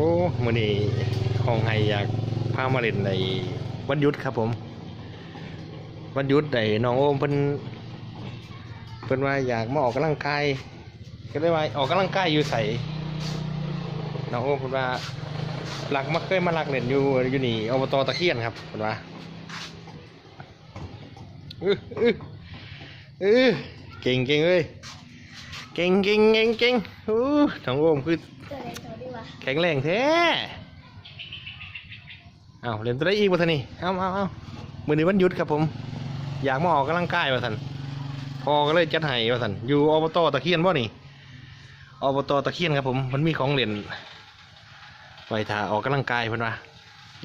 โอ้มือนี้ห้องไห้อยากพามาเล่นในวันยุดครับผม วันยุดได้น้องโอมเพิ่นเพิ่นว่าอยากมาออกกำลังกายก็เลยว่าออกกำลังกายอยู่ไสน้องโอมเพิ่นว่าหลักมาเคยมาหลักเล่นอยู่อยู่นี่อบตตะเคียนครับเพิ่นว่าอื้ออื้ออื้อเก่งเก่งเอ้ยเก่งเก่งเก่งเก่งอู้น้องโอมคือ เกิดอะไรต่อดีวะแข็งแรงแท้เอาเล่นตัวได้อีกวะท่านี่เอาเอาเอามือนี้วันหยุดครับผม อยากมาออกกำลังกายวะท่านพอก็เลยจัดให้วะท่านอยู่อบตตะเคียนบ่นี่อบตตะเคียนครับผม มันมีของเล่นไว้ท่าออกกำลังกายเพิ่นว่า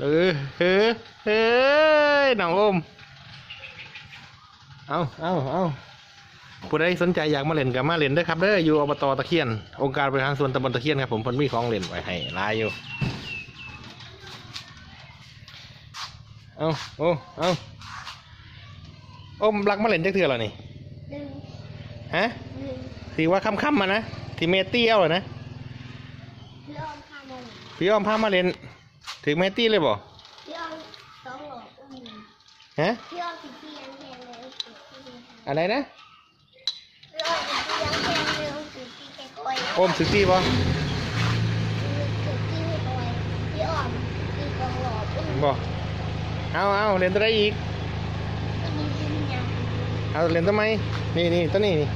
เออเฮ้อเฮ้ยน้องอมเอาเอาเอา ผู้ใดสนใจอยากมาเล่นกับมาเล่นเด้อครับเด้ออยู่อบตตะเคียน องค์การบริหารส่วนตำบลตะเคียนครับผมเพิ่นมีของเล่นไว้ให้หลายอยู่ เอาโอ้เอาโอ้มรักมาเล่นจักเทื่อแล้วนี่หนึ่งฮะหนึ่งที่ว่าค่ำๆมานะที่เมตี้เอาเหรอนะพี่อ้อมข้ามมาหนึ่งพี่อ้อมพามาเล่นถึงเมตี้เลยบ่พี่อ้อมสองหลอดอุ้มฮะพี่อ้อมสิพี่ยังแพงเลยสิพี่ยังแพงอะไรนะ พี่อ้อมสิพี่ยังแพงเลยสิพี่แกคอยโอมสึกตี้บ่สิพี่ให้คอยพี่อ้อมพี่สองหลอดอุ้มบ่เอาเอาเล่นตัวใดอีกมีพี่ยังเอาเล่นตัวไหมนี่นี่ตัวนี้นี่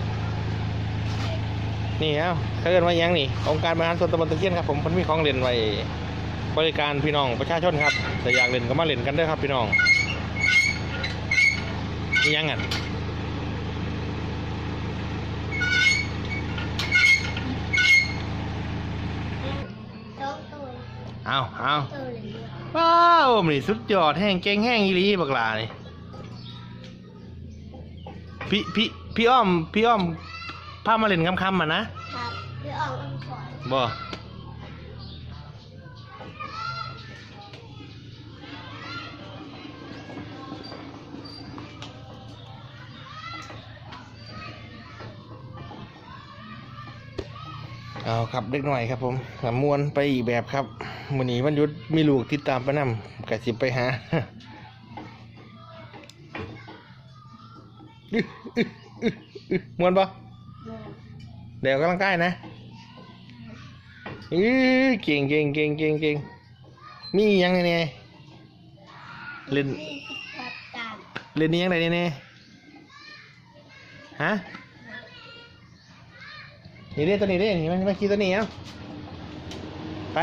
นี่เอาเขาเกินว่าหยังนี่ องค์การบริหารส่วนตำบลตะเคียนครับผมมันมีของเล่นไว้บริการพี่น้องประชาชนครับแต่อยากเล่นก็มาเล่นกันเด้อครับพี่น้องนี่ยังอะ สองตัว เอาเอาตัวเลยเดียวว้าวมันนี่สุดยอดแห้งเก่งแห้งอีหลีบักหลานี่พี่พี่พี่อ้อม พี่อ้อมพามาเล่นคำๆมานะครับพี่อ้อมอุ้มคอยบ่เอาครับเล็กหน่อยครับผมสำมวนไปอีกแบบครับ มื้อนี้วันหยุดมีลูกติดตามไปนำกะสิไปหาอึ๊ะอึ๊ะอึ๊ะอึ๊ะมวนปะหนึ่งเดี๋ยวกำลังกายนะอื้อเก่งเก่งเก่งเก่งเก่งมีอีหยังไงเนี่ยเล่นยี่สิบครับตามเล่นนี่ยังไงเนี่ยฮะนี่เด้ตัวนี้เด้นี่มันมาขี่ตัวนี้เอ้าไป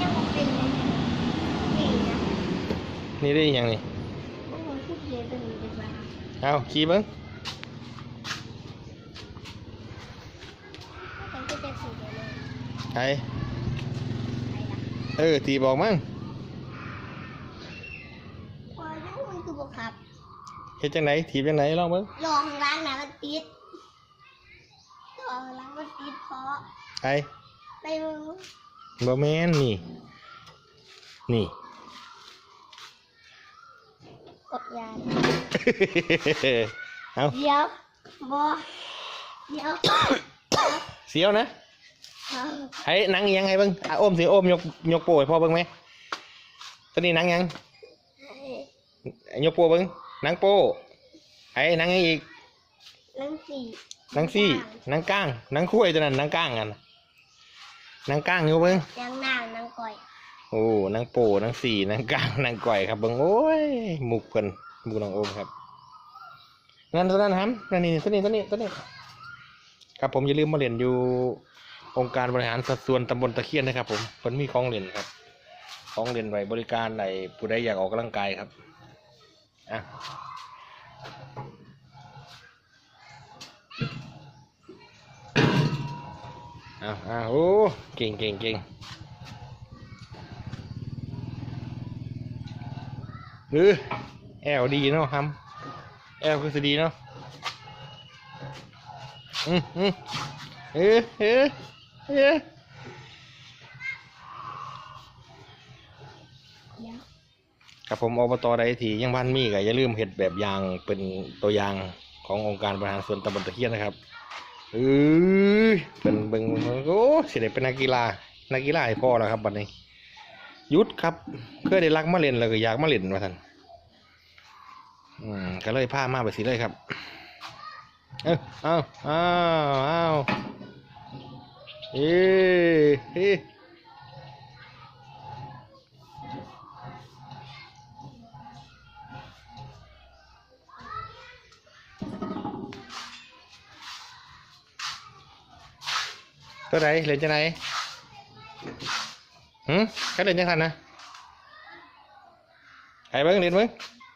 ยังบ่เป็นเลยนี่นะ นี่ได้อีหยังนี่โอ้ยพูดเยอะตัวนี้ดีกว่าเอาขี่เบิ้งฉันก็จะสีเดียวเลยไปใครล่ะเออตีบอกมั้งพอแล้วมันคือบอกครับเฮ็ดจังไหนถีบจังไหนลองเบิ้งลองล้างน้ำมันติดลองล้างมันติดเพราะไปในมือบ่แม่นนี่ นี่ กดยาเอาเดี๋ยวบอเดี๋ยวเสียวนะเอาให้หนังอีหยังให้เบิ่งอะโอมสิโอมยกยกโป้ให้พ่อเบิ่งไหมตัวนี้หนังหยังให้ยกโป้เบิ่งหนังโป้ไอ้หนังหยังอีกนั่งสี่หนังซี่หนังก้างหนังคุ้ยตัวนั้นหนังก้างกันน่ะหนังก้างอยู่เบิ่งนั่งนางนั่งก่อยโอ้นังโป้นังสี่นังก้างนังก่อยครับเบิ่งโอ้ยหมุกเพิ่นหมุกน้องโอมครับนั่นตัวนั้นครับนั่นนี่ตัวนี้ตัวนี้ตัวนี้ ครับผมอย่าลืมมาเรียนอยู่องค์การบริหารสัดส่วนตำบลตะเคียนนะครับ ผมเพิ่นมีของเล่นครับของเล่นไว้บริการในผู้ใดอยากออกกำลังกายครับอะอ้าวอ้าวโอ้เก่งเก่งเก่ง เออแอลดีเนาะครับ แอลคือสดีเนาะอืมอืมเออเออเออครับผมอบตใดที่ยังพันมีก็อย่าลืมเห็ดแบบอย่างเป็นตัวอย่างขององค์การบริหารส่วนตำบลตะเคียนนะครับเออเป็นเบิ่งโอ้สิได้เป็นนักกีฬานักกีฬาให้พ่อแล้วครับบัดนี้ ยุดครับเคยได้รักมาเล่นแล้วก็อยากมาเล่นว่าท่านอืมก็เลยพามาไปสิเลยครับ เอ้าเอ้าเอ้าเอ้าเอ้เฮ้ตัวไหนเล่นจะไหน หืมใครเล่นจะทันนะใครเบิ้งเล่นเบิ้ง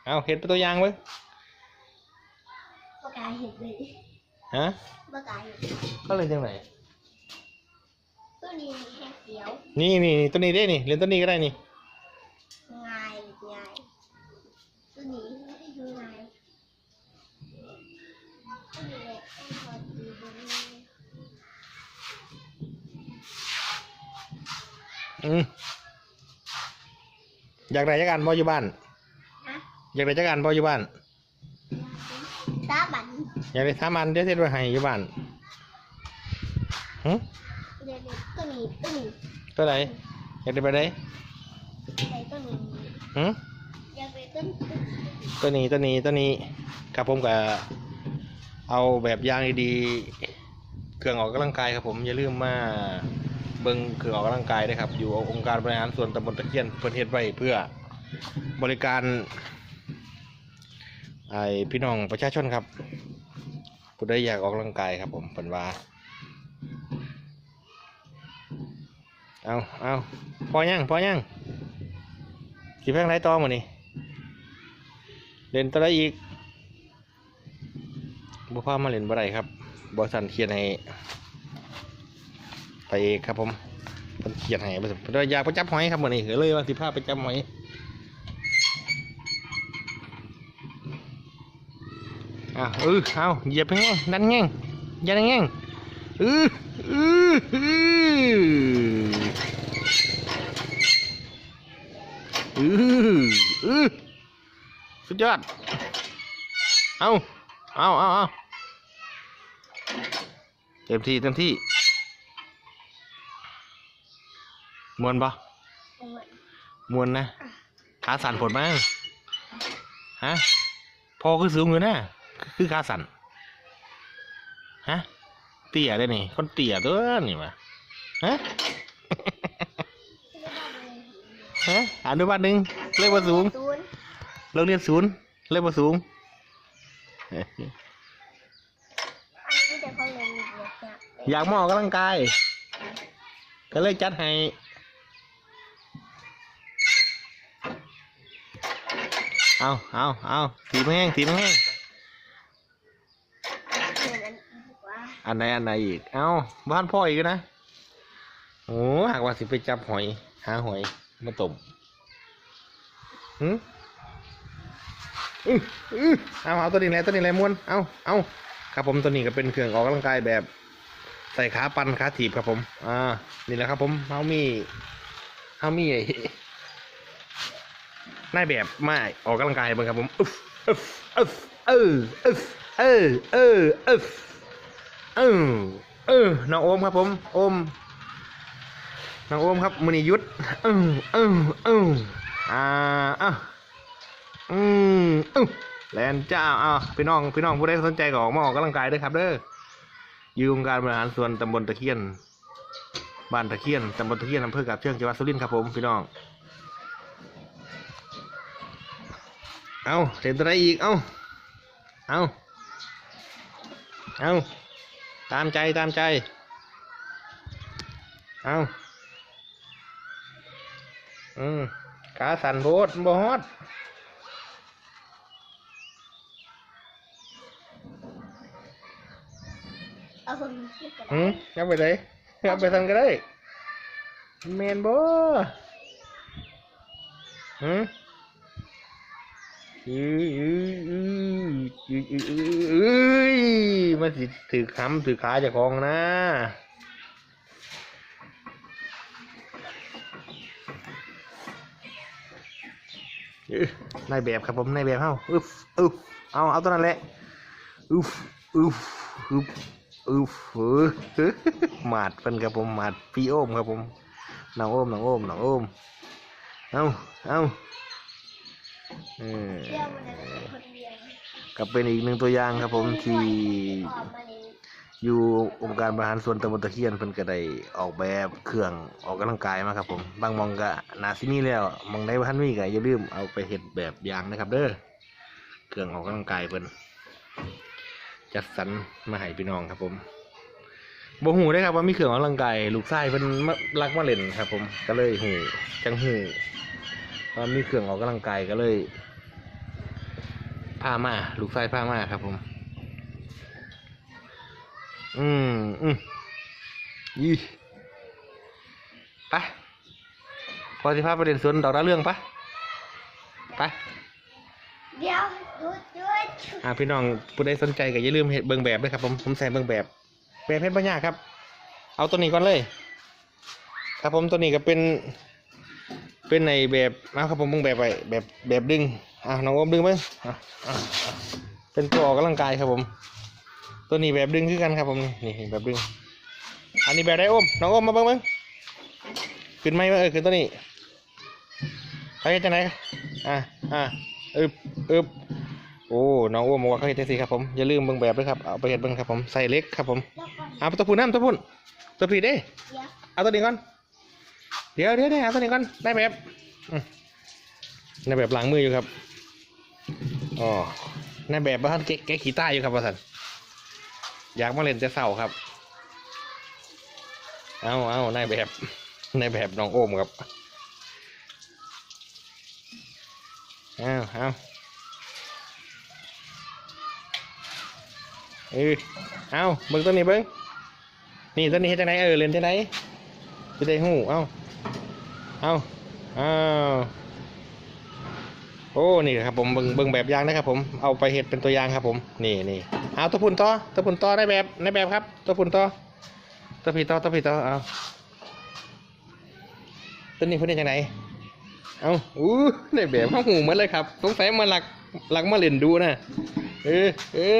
เอาเห็นเป็นตัวอย่างเบิ้งปากกาเห็ดเลยฮะปากกาเห็ดก็เล่นจังไหนตัวนี้แห้งเขียวนี่นี่นี่ตัวนี้ได้นี่เล่นตัวนี้ก็ได้นี่ง่ายง่ายตัวนี้ อืมอยากได้จักรานบ่อยู่บ้านฮะอยากได้จักรานบ่อยู่บ้าน ตาบันอยากได้สามอันเดี๋ยวเทศไว้ให้อยู่บ้านหึเดี๋ยวๆตัวนี้ตัวนี้ตัวไหนอยากได้ไปไหนใส่ตัวนี้หึอยากไปต้นตัวนี้ตัวนี้ตัวนี้ครับผมก็เอาแบบอย่างดีๆเครื่องออกกำลังกายครับผมอย่าลืมมา เบิ่งคือออกกำลังกายด้วยครับ อยู่องค์การบริหารส่วนตำบลตะเคียนเพิ่นเฮ็ดไว้เพื่อบริการไอพี่น้องประชาชนครับผู้ใดอยากออกกำลังกายครับผมเป็นว่าเอาเอาพอยังพอยังกี่แพงไรตอมานี่เล่นตัวใดอีกบุพามาเล่นบ่ได้ครับบอสันเขียนให้ ไปเอกครับผมเพิ่นเขียนให้บ่ซั่นเพิ่นว่าอยากไปจับหอยครับมื้อนี้ก็เลยว่าสิพาไปจับหอยอะเออเอาเหยียบแง่งดันแง่งยันแง่งออเออเออเออเออสุดยอด เอาเอาเอาเอาเต็มที่เต็มที่ มวนปะเหมือนมวนนะขาสั่นผลบ้างฮะพอคือสูงอยู่นะคือขาสั่นฮะเตี่ยได้นี่คนเตี่ยตัวนี่วะฮะฮะอนุบาลหนึ่งเลขว่าสูงศูนย์โรงเรียนศูนย์เลขว่าสูงอันนี้แต่เขาเรียนมีเยอะเนี่ยอยากมาออกกำลังกาย ก็เลยจัดให้ เอาเอาเอาถีบแห้งถีบแห้งเหมือนอันนี้ว่าอันไหนอันไหนอีก เอาบ้านพ่ออีกนะ โอ้หากว่าสิไปจับหอย หาหอยมาต้มหืมอื้ออื้อเอาเอาตัวนี้แหละตัวนี้แหละม้วน เอาเอาครับผมตัวนี้ก็เป็นเครื่องออกกำลังกายแบบ ใส่ขาปันขาถีบครับผม อ่า นี่แหละครับผมเฮามีเฮามีไอ้ นายแบบไมาออกกำลังกายบิ่งครับผมอึ๊บอึ๊บอึ๊บเอออึ๊บเออเอออึ๊บเออเออน้องโอมครับผมโอมน้องโอมครับมือนี้หยุดเออเออเอออ่าอะอืมออแลนเจ้าอะพี่น้องพี่น้องผู้ใดสนใจก็ออกมาออกกำลังกายด้วยครับเด้ออยู่องค์การบริหารส่วนตำบลตะเคียนบ้านตะเคียนตำบลตะเคียนอำเภอกับเชียงจังหวัดสุรินทร์ครับผมพี่น้อง เอาเห็นตัวไหนอีก เอาเอาเอาตามใจตามใจ เอาอืมขาสั่นโพดบ่ฮอดเอาคนที่กระอืดามษเอาไปเลยเอาไปทำก็ได้แมนบ่หืมอืออืออืออืออืออืออือ มันสิถือคำถือขาจะของนะอื้นายแบบครับผมนายแบบเฮาอึฟอึฟเอาเอาตัวนั้นแหละอึฟอึฟอึฟอึฟเออหมาดเป็นครับผมหมาดพี่โอมครับผมน้องโอมน้องโอมน้องโอมเอาเอา ออเรื่องมันจะเป็นคนเดียวก็เป็นอีกหนึ่งตัวอย่างครับผมที่ออกมาเลยอยู่องค์การบริหารส่วนตำบลตะเคียนเพิ่นก็ได้ออกแบบเครื่องออกกำลังกายมาครับผม บางหมองก็นาซิมีแล้วหมองใดบ่ทันมีก็อย่าลืมเอาไปเฮ็ดแบบอย่างนะครับ เด้อเครื่องออกกำลังกายเพิ่นจัดสรรมาให้พี่น้องครับผมบ่ฮู้ได้ครับว่ามีเครื่องออกกำลังกายลูกชายเพิ่นมารักมาเล่นครับ ผมก็เลยฮู้จัง ฮู้ว่ามีเครื่องออกกำลังกายก็เลยพามาลูกชายพามาครับผม อืมอืมยี่ไปพอสิพาไปเรียนสวนดอกดาวเรื่องปะไปเดี๋ยวหยุดหยุดอ่าพี่น้องผู้ใดสนใจก็อย่าลืมเห็ดเบิ่งแบบด้วยครับผมผมใส่เบิ่งแบบ แบบเพชรปัญญากครับ เอาตัวนี้ก่อนเลย ครับผมตัวนี้ก็เป็น เป็นในแบบเอาครับผมเบิ่งแบบไปแบบแบบดึงอ่าน้องโอมดึงเบิ่งอะอะอะเป็นตัวออกกำลังกายครับผม ตัวนี้แบบดึงคือกันครับผมนี่นี่แบบดึง อันนี้แบบได้โอมน้องโอมมาเบิ่งเบิ่งขึ้นไหมเออขึ้นตัวนี้ไปเฮ็ดจังไหนอะอะอึบอึบโอ้น้องอ้วมบอกว่าเขาเห็นจังซี่ครับผมอย่าลืมเบิ่งแบบด้วยครับเอาไปเห็ดเบิ่งครับผมใส่เล็กครับผมแล้วก่อนเอาตัวพุ่นน้ำตัวพุ่นตัวผีเด้เดี๋ยวเอาตัวนี้ก่อน เดี๋ยวเดี๋ยวเดี๋ยวเอาตัวนี้ก่อนได้แบบในแบบหล้างมืออยู่ครับอ๋อในแบบบ้านแกแกขี้ใต้อยู่ครับประสันอยากมาเล่นแต่เสาครับ เอาเอาในแบบในแบบน้องโอมครับเอาเอาเออเอาเบิ่งตัวนี้เบิ่งนี่ตัวนี้เฮ็ดจังไดเออเล่นจังไดจะได้หูเอ้า เอาเอาโอ้นี่ครับผมเบิ่งเบิ่งแบบยางนะครับผมเอาไปเฮ็ดเป็นตัวอย่างครับผมนี่นี่เอาตัวพุ่นต่อตัวพุ่นต่อได้แบบในแบบครับตัวพุ่นต่อตัวผีต่อตัวผีต่อเอาตัวนี้เพิ่นเฮ็ดจังไดเอาอู้ในแบบข้าหูเหมือนเลยครับสงสัยมาหลักหลักมาเล่นดูนะเออเออ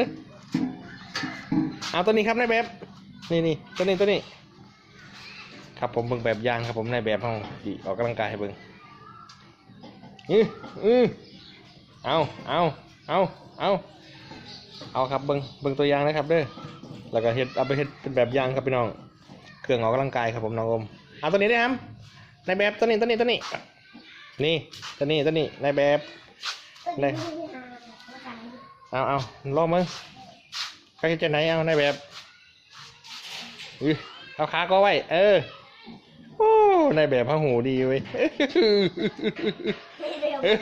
เอาตัวนี้ครับในแบบนี่นี่ตัวนี้ตัวนี้ ครับผมเบิ่งแบบอยางครับผมในแบบห้องดีออกกำลังกายให้เบิ่งอืออือเอาเอาเอาเอาเอาครับเบิ่งเบิ่งตัวอย่างนะครับเด้อแล้วก็เฮ็ดเอาไปเฮ็ดเป็นแบบอย่างครับพี่น้อง เครื่องออกกำลังกายครับผมน้องอมเอาตัวนี้ได้ครับในแบบตัวนี้ตัวนี้ตัวนี้ นี่ตัวนี้ตัวนี้ในแบบตัวไหนนี้ไม่ได้อ่านภาษาอังกฤษเอาเอาลองมึงใครจะไหนเอาในแบบอุ้ยเอาขาก็ไว้ เออ โอ้ในแบบพระหูดีเว้ยเร็วเออ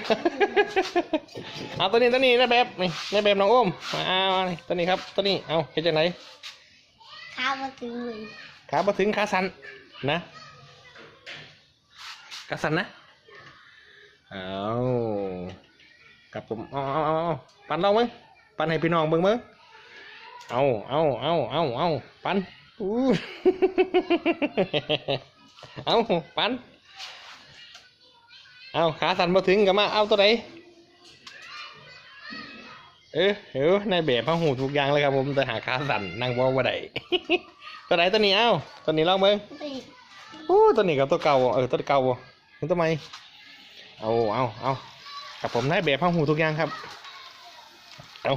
เอาตัวนี้ตัวนี้ในแบบนี่ในแบบน้องโอมมาเอาเอานี่ตัวนี้ครับตัวนี้เอาเฮ็ดจังไหนข้าวมาถึงเลยขาบ่ถึงขาสั่นนะขาสั่นนะเอากับผมเอาเอาเอาเอาปันลองมึงปันให้พี่น้องเบิ่งมึงเอาเอาเอาเอาเอาปันอู้ เอาปันเอาขาสั่นมาถึงกับมาเอาตัวไหนเออเออในแบบพระหูทุกอย่างเลยครับผมแต่หาขาสั่นนั่งบ่บ่ได้ตัวไหนตัวนี้เอ้าตัวนี้ลองเบิ่งติดโอ้ตัวนี้กับตัวเก่าบ่เออตัวเก่าบ่มันตัวใหม่เอาเอาเอากับผมได้แบบพังหูทุกอย่างครับเอา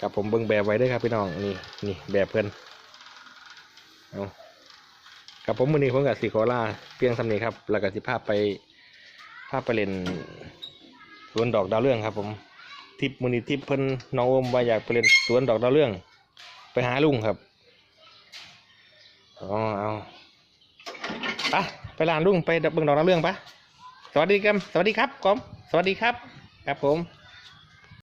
กับผมเบิ่งแบบไว้เด้วยครับพี่น้องนี่นี่แบบเพื่อนเอา กับผมมือนี้ผมกับสีโคลาเพียงสำเนีครับแล้วก็สิภาพไปภาพไปเล่นสวนดอกดาวเรืองครับ ผมทิปมือนี้ทิปเพิ่นน้องอมว่าอยากไปเล่นสวนดอกดาวเรือง ไปหาลุงครับอ๋อเอาไปไปร้านลุงไปเบิ่งดอกน้ำเรื่องปะสวัสดีครับสวัสดีครับกอมสวัสดีครับ ครับผม